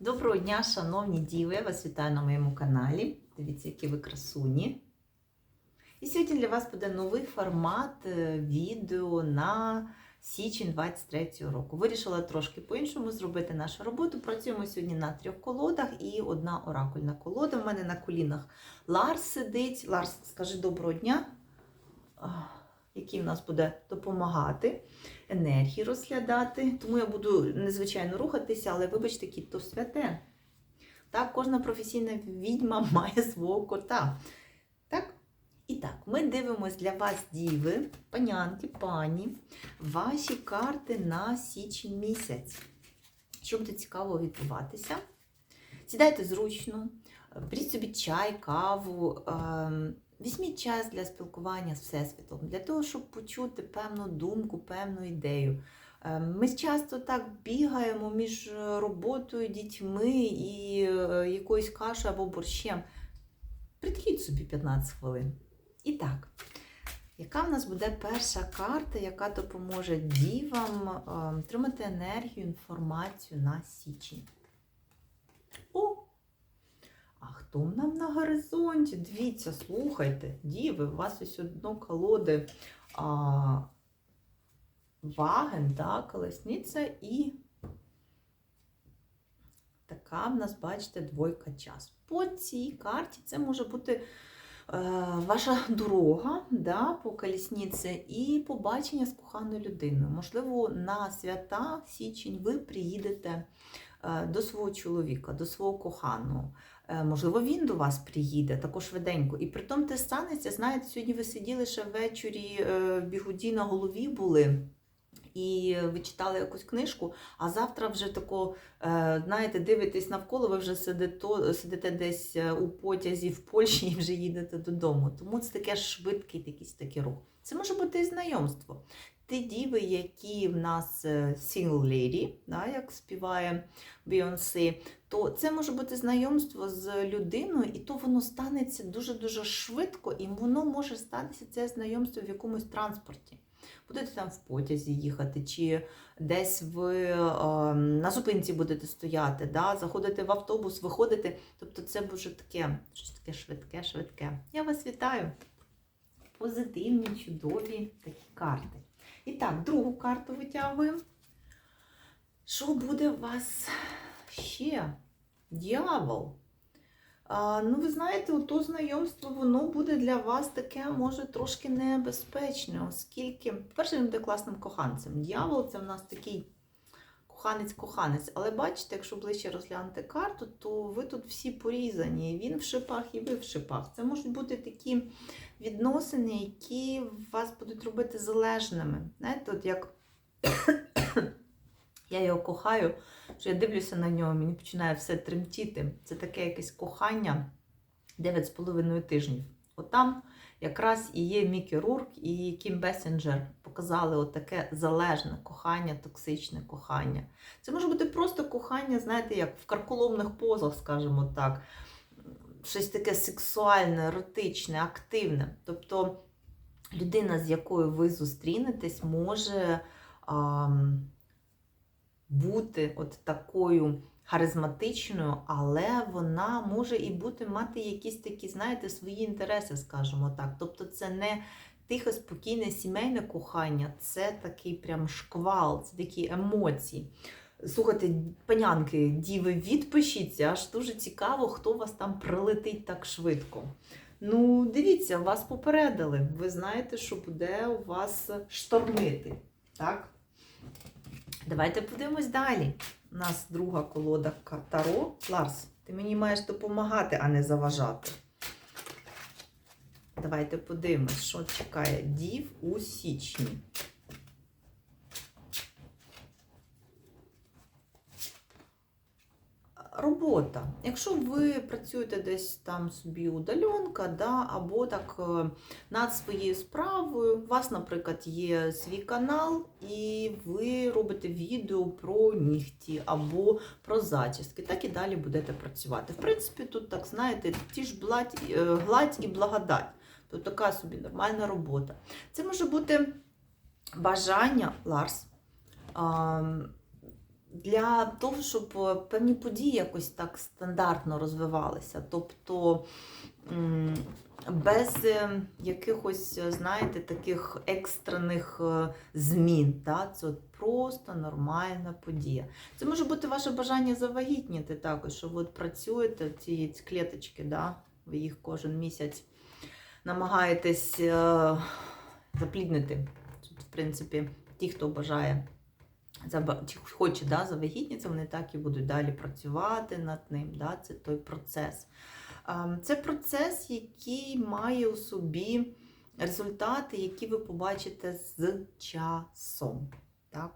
Доброго дня, шановні діви! Я вас вітаю на моєму каналі. Дивіться, які ви красуні. І сьогодні для вас буде новий формат е, відео на січень 23 року. Вирішила трошки по-іншому зробити нашу роботу. Працюємо сьогодні на трьох колодах і одна оракульна колода. У мене на колінах Ларс сидить. Ларс, скажи доброго дня, який в нас буде допомагати енергії розглядати. Тому я буду незвичайно рухатися, але вибачте, кіт то святе. Так, кожна професійна відьма має свого кота. Так? І так, ми дивимось для вас, діви, панянки, пані, ваші карти на січень місяць. Що буде цікаво відбуватися? Сідайте зручно, беріть собі чай, каву. ем, Візьміть час для спілкування з Всесвітом, для того, щоб почути певну думку, певну ідею. Е, Ми часто так бігаємо між роботою, дітьми і е, якоюсь кашею або борщем. Приділіть собі 15 хвилин. І так, яка в нас буде перша карта, яка допоможе дівам е, отримати енергію, інформацію на січень? О! А хто нам на горизонті? Дивіться, слухайте, діви, у вас ось одно колоди а, ваген, да, колесниця і така в нас, бачите, двойка час. По цій карті це може бути е, ваша дорога да, по колісниці і побачення з коханою людиною. Можливо, на свята січень ви приїдете е, до свого чоловіка, до свого коханого. Е, Можливо, він до вас приїде також швиденько. І при тому те станеться, знаєте, сьогодні ви сиділи ще ввечері е, бігуді на голові були. І ви читали якусь книжку, а завтра вже тако, е, знаєте, дивитесь навколо, ви вже сидите, сидите десь у потязі в Польщі і вже їдете додому. Тому це таке швидкий якийсь такий рух. Це може бути і знайомство. Ті діви, які в нас е, single lady, да, як співає Beyoncé, то це може бути знайомство з людиною, і то воно станеться дуже-дуже швидко, і воно може статися це знайомство в якомусь транспорті. Будете там в потязі їхати, чи десь ви е, на зупинці будете стояти, да, заходите в автобус, виходите. Тобто це буде таке, щось таке швидке, швидке. Я вас вітаю. Позитивні, чудові такі карти. І так, другу карту витягуємо. Що буде у вас ще? Дьявол. А, ну, ви знаєте, то знайомство, воно буде для вас таке, може, трошки небезпечне, оскільки, по-перше, він буде класним коханцем. Дьявол це в нас такий коханець-коханець. Але бачите, якщо ближче розглянути карту, то ви тут всі порізані. Він в шипах і ви в шипах. Це можуть бути такі відносини, які вас будуть робити залежними. Знаєте, от як я його кохаю, що я дивлюся на нього, мені починає все тремтіти. Це таке якесь кохання 9,5 тижнів. Отам якраз і є Мікі Рурк і Кім Бесенджер показали отаке залежне кохання, токсичне кохання. Це може бути просто кохання, знаєте, як в карколомних позах, скажімо так. Щось таке сексуальне, еротичне, активне. Тобто людина, з якою ви зустрінетесь, може а, бути от такою харизматичною, але вона може і бути мати якісь такі, знаєте, свої інтереси, скажімо так. Тобто це не тихе, спокійне сімейне кохання, це такий прям шквал, це такі емоції. Слухайте, панянки, діви, відпишіться, аж дуже цікаво, хто вас там прилетить так швидко. Ну, дивіться, вас попередили. Ви знаєте, що буде у вас штормити. Так? Давайте подивимось далі. У нас друга колода Таро. Ларс, ти мені маєш допомагати, а не заважати. Давайте подивимось, що чекає дів у січні. Робота. Якщо ви працюєте десь там собі удаленка, да, або так е, над своєю справою, у вас, наприклад, є свій канал, і ви робите відео про нігті або про зачіски, так і далі будете працювати. В принципі, тут, так знаєте, ті ж гладь, е, гладь і благодать. Тобто така собі нормальна робота. Це може бути бажання, Ларс. Для того, щоб е, певні події якось так стандартно розвивалися. Тобто без е, якихось, е, знаєте, таких екстрених змін. Да? Це от просто нормальна подія. Це може бути ваше бажання завагітніти також, що ви от працюєте, ці клеточки, да? ви їх кожен місяць намагаєтесь запліднити. Тут, в принципі, ті, хто бажає хоче да, завагітніться, вони так і будуть далі працювати над ним. Да? Це той процес. Ем, Це процес, який має у собі результати, які ви побачите з часом. Так?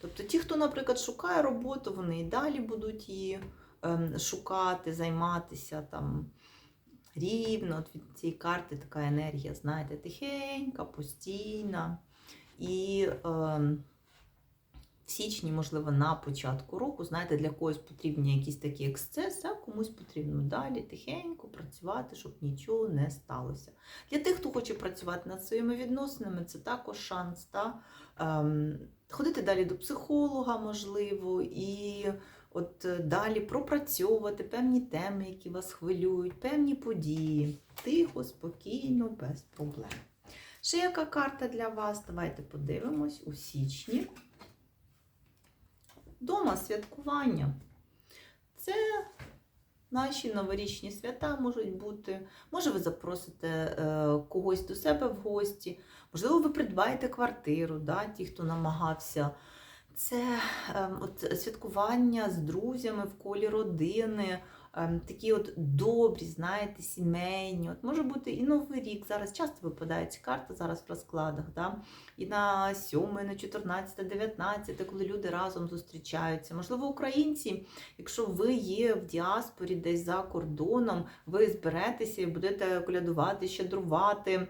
Тобто ті, хто, наприклад, шукає роботу, вони і далі будуть її ем, шукати, займатися там рівно. От від цієї карти така енергія, знаєте, тихенька, постійна. І ем, в січні, можливо, на початку року, знаєте, для когось потрібні якісь такі ексцеси, а комусь потрібно далі тихенько працювати, щоб нічого не сталося. Для тих, хто хоче працювати над своїми відносинами, це також шанс. Та? Ем, ходити далі до психолога, можливо, і от е, далі пропрацьовувати певні теми, які вас хвилюють, певні події. Тихо, спокійно, без проблем. Ще яка карта для вас? Давайте подивимось у січні. Дома святкування. Це наші новорічні свята можуть бути. Може, ви запросите е, когось до себе в гості, можливо, ви придбаєте квартиру, да, ті, хто намагався. Це е, от, святкування з друзями в колі родини, такі от добрі, знаєте, сімейні. От може бути і Новий рік. Зараз часто випадає ці карти зараз в розкладах. Да? І на 7, на 14, 19, коли люди разом зустрічаються. Можливо, українці, якщо ви є в діаспорі десь за кордоном, ви зберетеся і будете колядувати, щедрувати.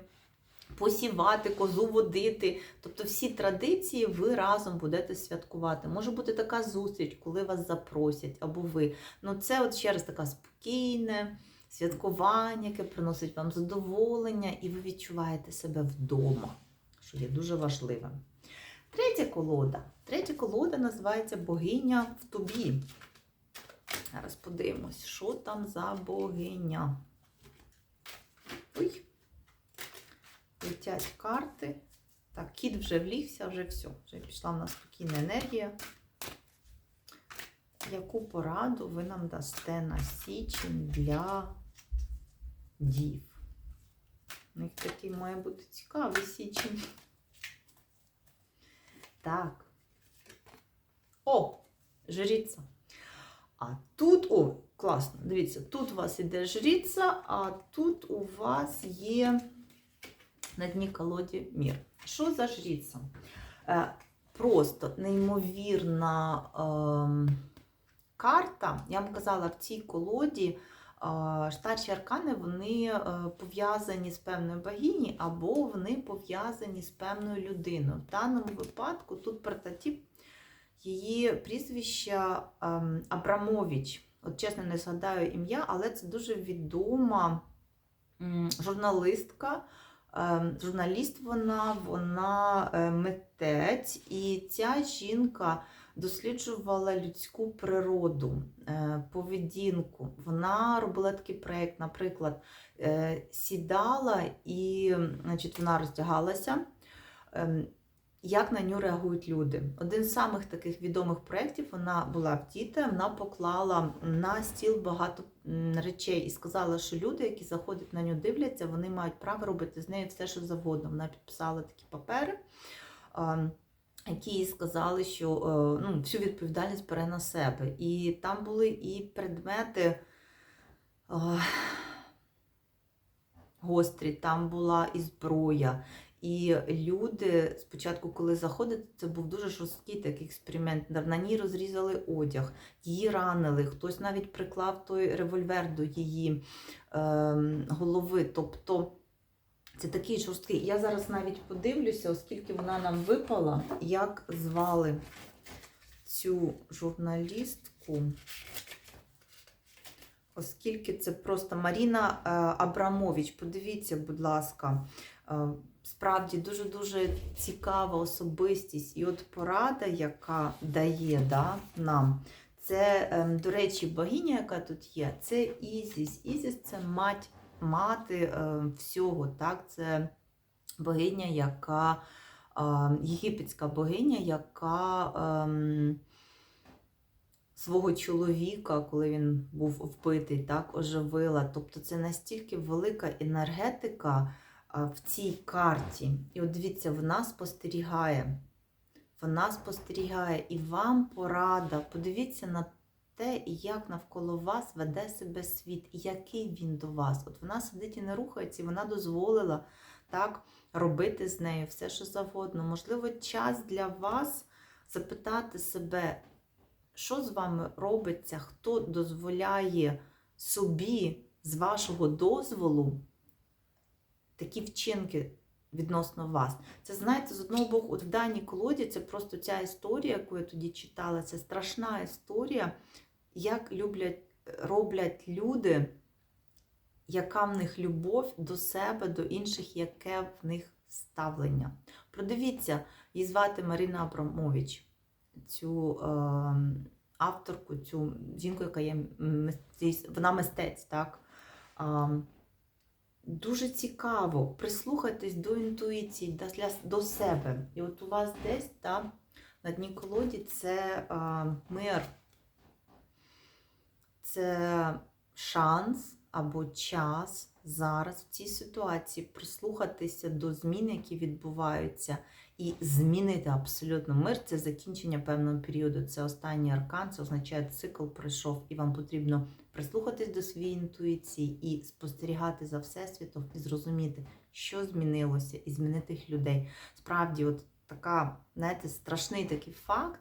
Посівати, козу водити, тобто всі традиції ви разом будете святкувати. Може бути така зустріч, коли вас запросять або ви. Ну це от ще раз така спокійне святкування, яке приносить вам задоволення, і ви відчуваєте себе вдома, що є дуже важливим. Третя колода. Третя колода називається Богиня в тобі. Зараз подивимось, що там за богиня. Ой летять карти. Так, кіт вже влігся, вже все. Вже пішла в нас спокійна енергія. Яку пораду ви нам дасте на січень для дів? У них такий має бути цікавий січень. Так. О, жріця. А тут, о, класно, дивіться, тут у вас іде жріця, а тут у вас є на дні колоді мір. Що за жріця? Е, Просто неймовірна е, карта. Я вам казала, в цій колоді е, старші аркани вони е, пов'язані з певною богині, або вони пов'язані з певною людиною. В даному випадку тут прототип її прізвища е, Абрамович. От чесно, не згадаю ім'я, але це дуже відома журналистка. Ем, Журналіст вона, вона е, митець, і ця жінка досліджувала людську природу, е, поведінку. Вона робила такий проєкт, наприклад, е, сідала і значить, вона роздягалася. Як на нього реагують люди. Один з самих таких відомих проєктів вона була в діти, вона поклала на стіл багато речей і сказала, що люди, які заходять на нього, дивляться, вони мають право робити з нею все, що завгодно. Вона підписала такі папери, які сказали, що е, ну, всю відповідальність бере на себе. І там були і предмети. а, Гострі, там була і зброя, і люди спочатку, коли заходять, це був дуже жорсткий такий експеримент. На ній розрізали одяг, її ранили, хтось навіть приклав той револьвер до її е, голови. Тобто це такий жорсткий. Я зараз навіть подивлюся, оскільки вона нам випала, як звали цю журналістку. Оскільки це просто Маріна е, Абрамович. Подивіться, будь ласка. Справді дуже-дуже цікава особистість. І от порада, яка дає да, нам, це, ем, до речі, богиня, яка тут є, це Ізіс. Ізіс це мать, мати е, всього. так, Це богиня, яка е, єгипетська богиня, яка. Ем, свого чоловіка, коли він був вбитий, так, оживила. Тобто це настільки велика енергетика в цій карті. І от дивіться, вона спостерігає. Вона спостерігає і вам порада. Подивіться на те, як навколо вас веде себе світ, і який він до вас. От вона сидить і не рухається, і вона дозволила так, робити з нею все, що завгодно. Можливо, час для вас запитати себе, що з вами робиться, хто дозволяє собі з вашого дозволу такі вчинки відносно вас. Це, знаєте, з одного боку, от в даній колоді це просто ця історія, яку я тоді читала, це страшна історія, як люблять, роблять люди, яка в них любов до себе, до інших, яке в них ставлення. Продивіться, її звати Марина Абрамович цю е, авторку, цю жінку, яка є вона мистець, так? Е, дуже цікаво прислухатись до інтуїції, до, себе. І от у вас десь так, на дні колоді це а, мир, це шанс або час зараз в цій ситуації прислухатися до змін, які відбуваються, і змінити абсолютно мир. Це закінчення певного періоду. Це останній аркан, це означає, цикл пройшов, і вам потрібно прислухатись до своєї інтуїції і спостерігати за всесвітом, і зрозуміти, що змінилося, і змінити їх людей. Справді, от така, знаєте, страшний такий факт.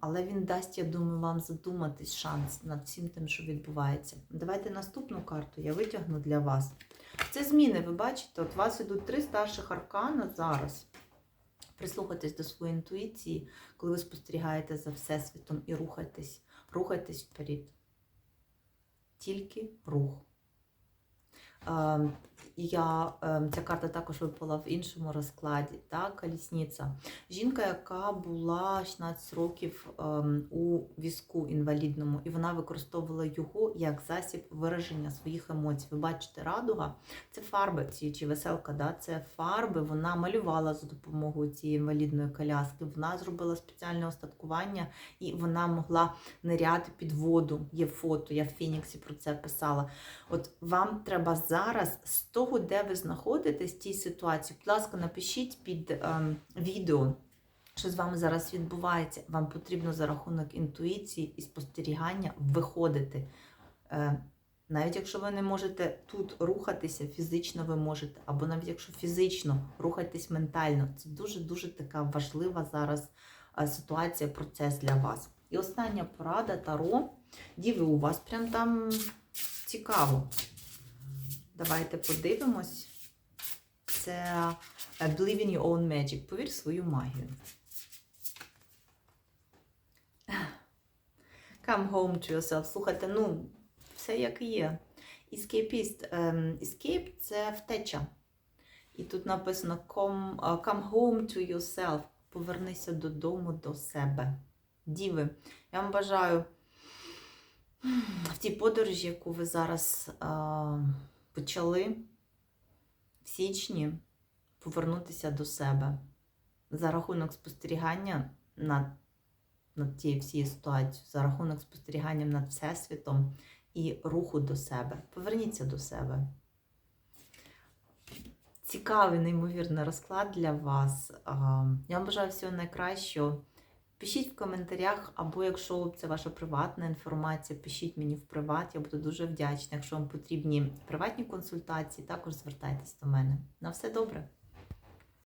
Але він дасть, я думаю, вам задуматись шанс над всім тим, що відбувається. Давайте наступну карту я витягну для вас. Це зміни, ви бачите, от у вас ідуть три старших аркана зараз. Прислухайтесь до своєї інтуїції, коли ви спостерігаєте за Всесвітом і рухайтесь, рухайтесь вперед. Тільки рух. Я, ем, Ця карта також випала в іншому розкладі. Так, Колісниця. Жінка, яка була 16 років ем, у візку інвалідному, і вона використовувала його як засіб вираження своїх емоцій. Ви бачите, радуга це фарби, чи веселка, да? це фарби. Вона малювала за допомогою цієї інвалідної коляски. Вона зробила спеціальне остаткування і вона могла ниряти під воду. Є фото, я в Фініксі про це писала. От вам треба зараз 100 того, де ви знаходитесь в цій ситуації, будь ласка, напишіть під е, відео, що з вами зараз відбувається. Вам потрібно за рахунок інтуїції і спостерігання виходити. Е, навіть якщо ви не можете тут рухатися, фізично ви можете, або навіть якщо фізично рухатись ментально, це дуже-дуже така важлива зараз е, ситуація, процес для вас. І остання порада Таро. Діви, у вас прям там цікаво. Давайте подивимось. Це е, Believe in your own magic. Повір свою магію. Come home to yourself. Слухайте, ну, все як є. Escapist. Um, escape – це втеча. І тут написано come, uh, come home to yourself. Повернися додому до себе. Діви, я вам бажаю в тій подорожі, яку ви зараз. Почали в січні повернутися до себе за рахунок спостерігання над над тією всією ситуацією, за рахунок спостерігання над Всесвітом і руху до себе. Поверніться до себе. Цікавий, неймовірний розклад для вас. Я вам бажаю всього найкращого. Пишіть в коментарях, або якщо це ваша приватна інформація, пишіть мені в приват, я буду дуже вдячна. Якщо вам потрібні приватні консультації, також звертайтесь до мене. На все добре!